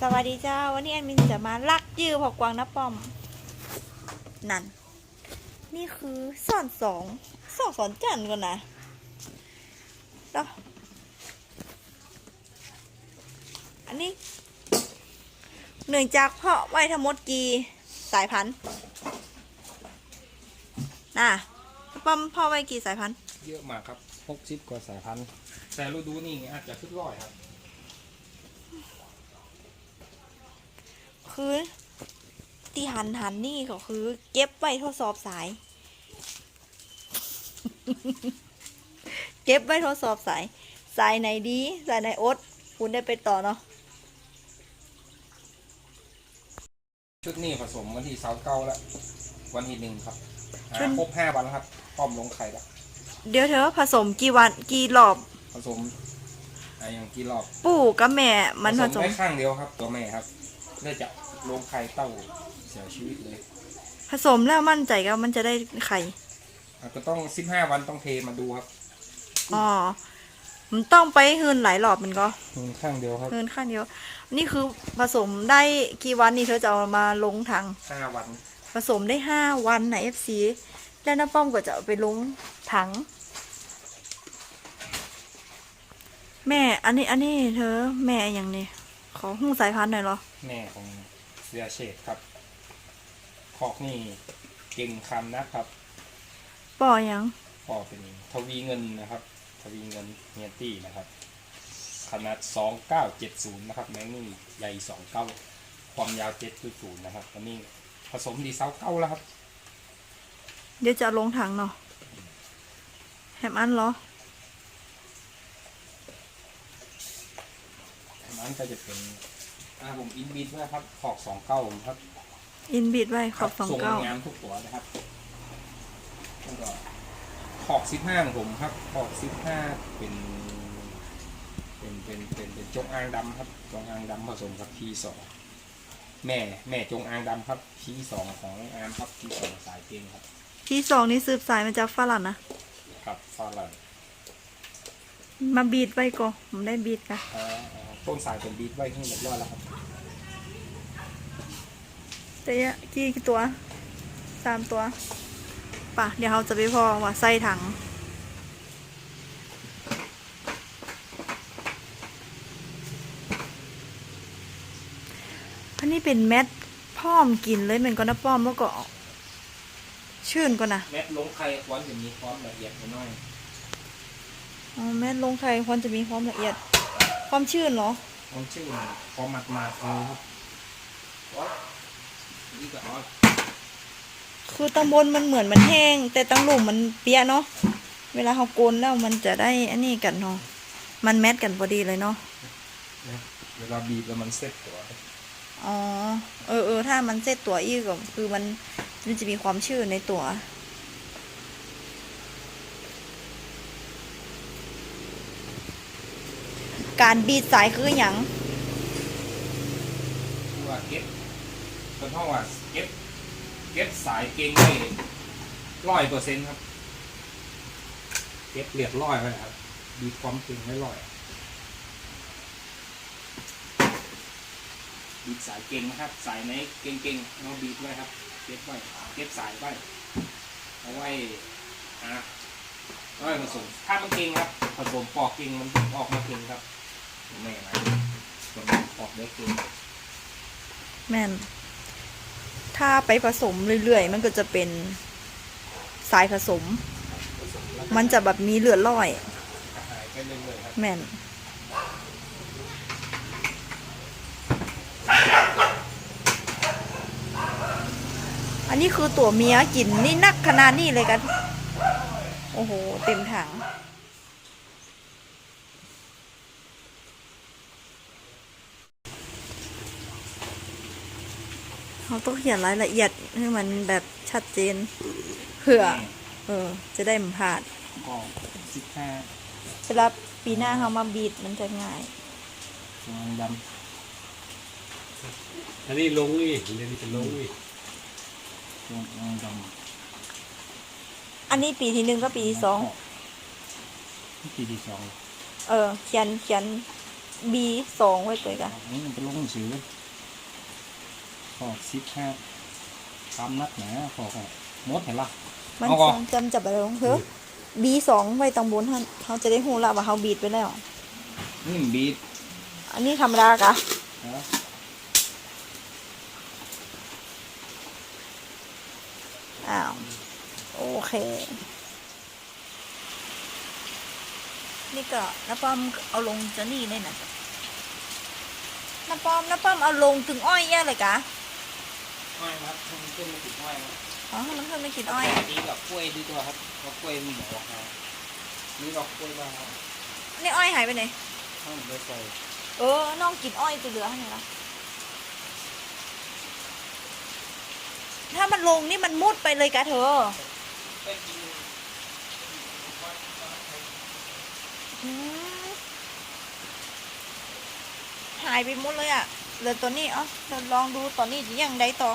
สวัสดีเจ้า วันนี้แอดมินจะมาลักยือพอกวางนะป้อม นั่น นี่คือสอนสองสองสอนจันก่อนนะเนาะอันนี้เนื่องจากเพาะไว้ทั้งหมดกี่สายพันธุ์น่ะป้อมพาะไว้กี่สายพันธุ์เยอะมากครับหกสิบกว่าสายพันธุ์แต่ฤดูนี้อาจจะขึ้นร้อยครับ คือ ที่หันหันนี่ก็คือ เก็บไว้ทดสอบสาย เก็บไว้ทดสอบสาย สายไหนดี สายไหนอด คุณได้ไปต่อเนาะชุดนี้ผสมวันที่เสาร์เก้าแล้ววันที่หนึ่งครับอ่าครบห้าวันแล้วครับป้อมลงไข่แล้วเดี๋ยวเธอผสมกี่วันกี่รอบ ผสมอ่าอย่างกี่รอบ ปู่กับแม่มันผสม ได้ข้างเดียวครับ ตัวแม่ครับเนื่องจาก ลงไข่เต้าเสียชีวิตเลยผสมแล้วมั่นใจก็มันจะได้ไข่อะก็ต้องสิบห้าวันต้องเทมาดูครับอ๋อมันต้องไปเฮินหลายรอบมันก็อืมข้างเดียวครับเฮินข้างเดียว นี่คือผสมได้กี่วันนี่เธอจะเอามาลงถังห้าวันผสมได้ห้าวันใน FC แล้วน้าป้อมก็จะเอาไปลงถัง แม่อันนี้อันนี้เธอแม่อย่างนี้ขอหูสายพันธุ์หน่อยเหรอ แม่ของ เสือเชดครับคอกนี่เก่งคำนะครับปอยังก็เป็นทวีเงินนะครับ ทวีเงินเฮียตี้นะครับ ขนาด 2970 นะครับแมงนี่ใหญ่ 29 ความยาว 7.0 นะครับอันนี้ผสมดีเซาเก้าแล้วครับ เดี๋ยวจะเอาลงถังเนาะแฮมอันเหรออันนั้นก็จะเป็น อ่าผมอินบิดไว้ครับ ขอก29ผมครับอินบีดไว้ขอบสองส่งเก้างามทุกตัวนะครับแล้วก็ขอก15ของผมครับ ขอก15เป็น เป็นเป็นเป็นเป็นจงอางดำครับ จงอางดำผสมกับทีสองแม่แม่จงอางดำครับทีสองของอามครับทีสองสายเก่งครับ ที่สองนี่สืบสายมาจากฝรั่งนะครับฟาลันมาบีดไว้ก่อนผมได้บีดค่ะอ่าอ่า ต้นสายเป็นบีทไว้ที่เรียบร้อยแล้วครับแต่ยะกี่ตัวสามตัวป่ะเดี๋ยวเราจะไปพอว่าใส่ถังอันนี้เป็นแมทพ่อมกินเลยเหมือนกันนะป้อมแล้วก็ชื่นก่อนนะแม็ดลงไข่ควรจะมีความละเอียดหน่อยอ๋อแมทลงไข่ควรจะมีความละเอียด ความชื่นเหรอความชื่อความหมัดมาเออครับนี่ก็อ๋อคือตังบนมันเหมือนมันแห้ง แต่ตังหลุมมันเปียะเนาะเวลาเขาโกนแล้วมันจะได้อันนี้กันเนาะมันแมทกันพอดีเลยเนาะเวลาบีบแล้วมันเซ็ตตัวอ๋อเออเออถ้ามันเซตตัวอีกก็คือมันมันจะมีความชื่นในตัว การบีดสายคืออย่างคือว่าเก็บเป็นเพราะว่าเก็บเก็บสายเก่งได้ร้อยเปอร์เซ็นต์ครับ เก็บเรียบร้อยไว้ครับบีความเก่งไว้ร้อยบีบสายเก่งนะครับ สายไหนเก่งๆเราบีบไว้ครับเก็บไว้เก็บสายไว้เอาไว้อะเอาไว้ผสมถ้ามันเก่งครับผสมปอกเก่งมันออกมาเก่งครับ แม่นะมันออกได้เก่งแม่น ถ้าไปผสมเรื่อยๆ มันก็จะเป็นสายผสม มันจะแบบมีเลือดลอย หายไปเรื่อยๆครับแม่น อันนี้คือตัวเมียกินนี่นักขนาดนี้เลยกัน โอ้โห เต็มถัง เขาต้องเขียนรายละเอียดให้มันแบบชัดเจนเผื่อ เออ จะได้ไมันพลาดก็สิบห้าเวลาปีหน้าเขามาบีดมันจะง่ายตัวดอันนี้ลงนี่เดี๋ยวนี้จะลงนี่ำตัวดำอันนี้ปีที่หนึ่งก็ปีที่สองนี่ปีที่สองเออ เขียนเขียนบีสองไว้ตัวกะนี่มันเป็นลงหนังสือ ขอกสิบห้าตามนักหนาขอกอะมดเห็นละมันเอาก่อนจำจับอะไรลงเถอะบีสองไว้ตังบนท่านเขาจะได้หูละว่าเขาบีดไปแล้วนี่มันบีดอันนี้ธรรมดากะนะอ้าว โอเค นี่ก็น้าป้อมเอาลงจะนี่เลยนะน้าป้อมน้าป้อมเอาลงถึงอ้อยแย่เลยกะ อ้อยครับมันขึ้นมาติดอ้อยครับอ๋อมันเพิ่งไม่คิดอ้อยอันนี้กับกล้วยดีกว่าครับเพราะกล้วยมีหมอกมานี่ดอกกล้วยบ้างครับนี่อ้อยหายไปไหน ข้างเบอร์ใส่เออ น้องกินอ้อยจะเหลือให้ไงล่ะถ้ามันลงนี่มันมุดไปเลยกะเธอไปกินอืมหายไปหมดเลยอะ เหลือตัวนี้เอ๋อเราลองดูตอนนี้จะยังได้ต่อ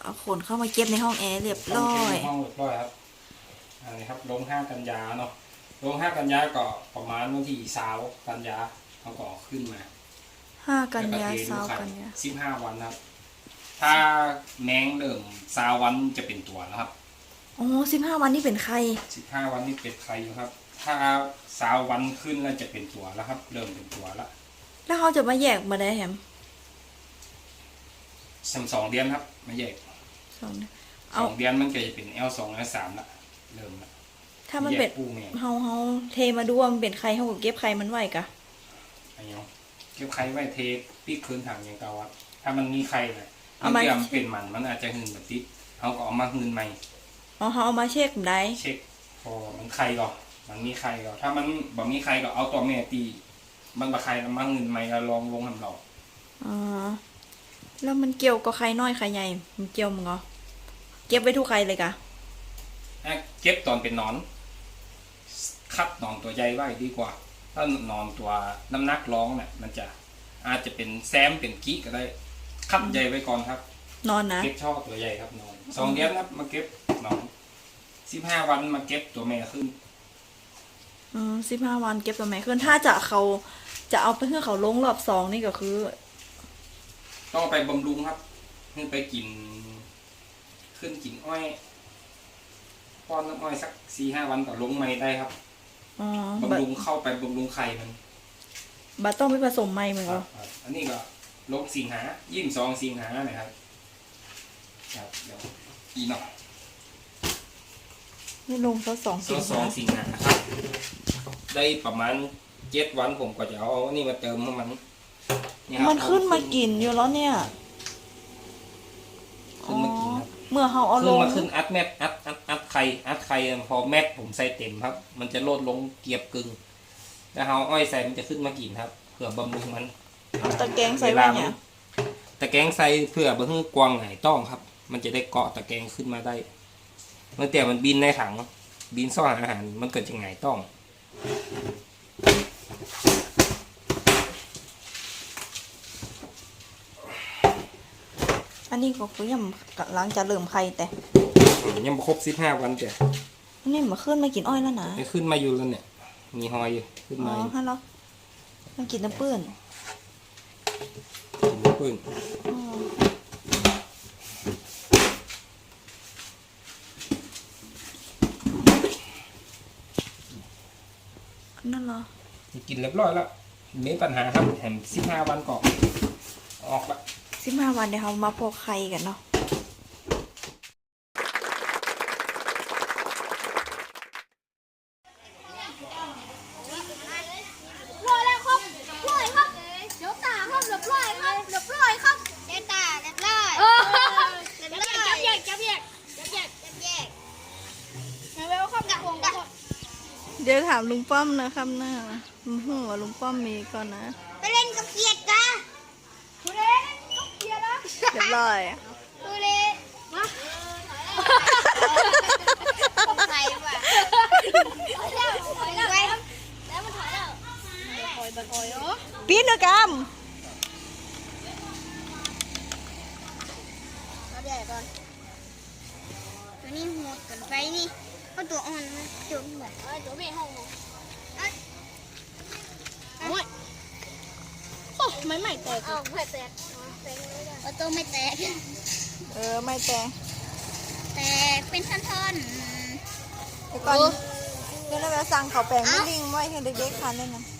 เอาขนเข้ามาเก็บในห้องแอร์เรียบร้อยห้องเรียบร้อยครับอันนี้ครับลงห้ากันยาเนาะลงห้ากันยาก็ประมาณวันที่สาวกันยาเขาก็ขึ้นมาห้ากันยาสาวกันยาสิบห้าวันครับ ถ้าแมงเริ่มสาววันจะเป็นตัวแล้วครับ โอ้สิบห้าวันนี่เป็นใครสิบห้าวันนี่เป็นใครอยู่ครับ ถ้าสาววันขึ้นแล้วจะเป็นตัวแล้วครับ เริ่มเป็นตัวแล้วแล้วเขาจะมาแยกมาได้แฮมสามสองเดือนครับ มาแยกสองเนี่ยสเอาองเดือนมันก็จะเป็น L สอง L สามละเริ่มละถ้ามันเป็นแยกปูแม่เฮาเฮาเทมาดูว่ามันเป็นใครเขาก็เก็บใครมันไหวกะไอ้เนาะเก็บไข่ไว้เทปีกคืนถังอย่างเก่าครับถ้ามันมีไข่นะเอามันมาเตรียมเป็นมันมันอาจจะหืนแบบติดเขาก็เอามาหืนใหม่ อ๋อเขาเอามาเช็คได้เช็คพอมันไข่ก่อนมันมีไข่ก่อนถ้ามันบ่มีไข่ก็เอาตัวแม่ตี มันบ่ไข่แล้วมาหืนใหม่แล้วลองลงน้ำหลอกอ๋อแล้วมันเกี่ยวกับใครน้อยใครใหญ่มันเกี่ยวมึงเหรอเก็บไว้ทุกใครเลยกะอะเก็บตอนเป็นหนอน คัดหนอนตัวใหญ่ไว้ดีกว่า ถ้าหนอนตัวน้ำหนักร้องเนี่ยมันจะอาจจะเป็นแซมเป็นกี้ก็ได้ คัดใหญ่ไว้ก่อนครับ นอนนะเก็บช่อตัวใหญ่ครับนอนสองเดือนครับมาเก็บห นอนสิบห้าวันมาเก็บตัวแม่ขึ้นอืมสิบห้าวันเก็บตัวไหนขึ้น ถ้าจะเขาจะเอาไปเพื่อเขาลงรอบสองนี่ก็คือ ต้องเอาไปบำรุงครับเพื่อไปกิน ขึ้นกินอ้อยป้อนน้ำอ้อยสักสี่ห้าวันก็ลงไม่ได้ครับอ๋อบัดบำรุงเข้าไปบำรุงไข่มันบัดต้องไปผสมใหม่เหมือนคกัรันบครับอันนี้ก็ลงสิงหายี่สิบสองสิงหานะครับครับเดี๋ยวอีหน่อย นี่ลงซะสองสสิองงสองหาสิงหาครับ ได้ประมาณเจ็ดวันผมก็จะเอาอันนี่มาเติมให้มันนี่ครับมันขึ้นมากินอยู่แล้วเนี่ยขึ้นมากินครับ เมื่อเขาเอาลขึ้นงมาขึ้นอัดแมทอัดอัดอัดไข่อัดไข่พอแมทผมใส่เต็มครับ มันจะลดลงเกียบกึ่งแล้วเอาอ้อยใส่มันจะขึ้นมากินครับเพื่อบำรุงมันเอาตะแกรงใส่ไว้เนี่ย ตะแกรงใส่เพื่อบ่ให้กวางไหนต้องครับ มันจะได้เกาะตะแกรงขึ้นมาได้ เมื่อแต่มันบินในถัง บินซ่อนอาหารมันเกิดจะไงต้อง อันนี้ก็คือยังกำลังจะเริ่มไข่แต่ยังบ่ครบสิบห้าวันแต่นี่มาขึ้นมากินอ้อยแล้วนะได้ขึ้นมาอยู่แล้วเนี่ย มีหอยอยู่ขึ้นอ๋อมาอยู่ฮัลโหลมันกินน้ำปื้นกินปื้นอ๋อ นั่นเหรอกินเรียบร้อยแล้วไม่มีปัญหาครับแถมสิบห้าวันก่อนออกละสิบห้าวันเดี๋ยวเรามาพอกไข่กันเนาะ ร้อยแล้วครับร้อยครับเดี๋ยวตาครับเรียบร้อยครับเรียบร้อยครับเดี๋ยวตาเรียบร้อยเรียบร้อยจับแยกจับแยกจับแยกจับแยกเร็วครับดักวงดัก เดี๋ยวถามลุงป้อมนะครับนะอือหือว่าลุงป้อมมีก่อนนะไปเล่นกับเกียรติกะทุเรศกับเกียรตินะเรียบร้อยทุเรศมาใส่ว่ะถอยแล้วถอยแล้วแล้วมันถอยแล้วถอยถอยเนาะปีนเนกรรมเอาเดี๋ยวก่อนมันไฟนี่ จุ่มแบบเออตัวไม่ห้องโอ้ยโอ้ไม่ไม่แตกอ๋อไม่แตกเอาตัวไม่แตก เออไม่แตก แต่เป็นท่อนๆเดี๋ยวก่อนเดี๋ยวเราสั่งเขาแปลงไม่ลิงไว้ให้เด็กๆทานด้วยนะๆ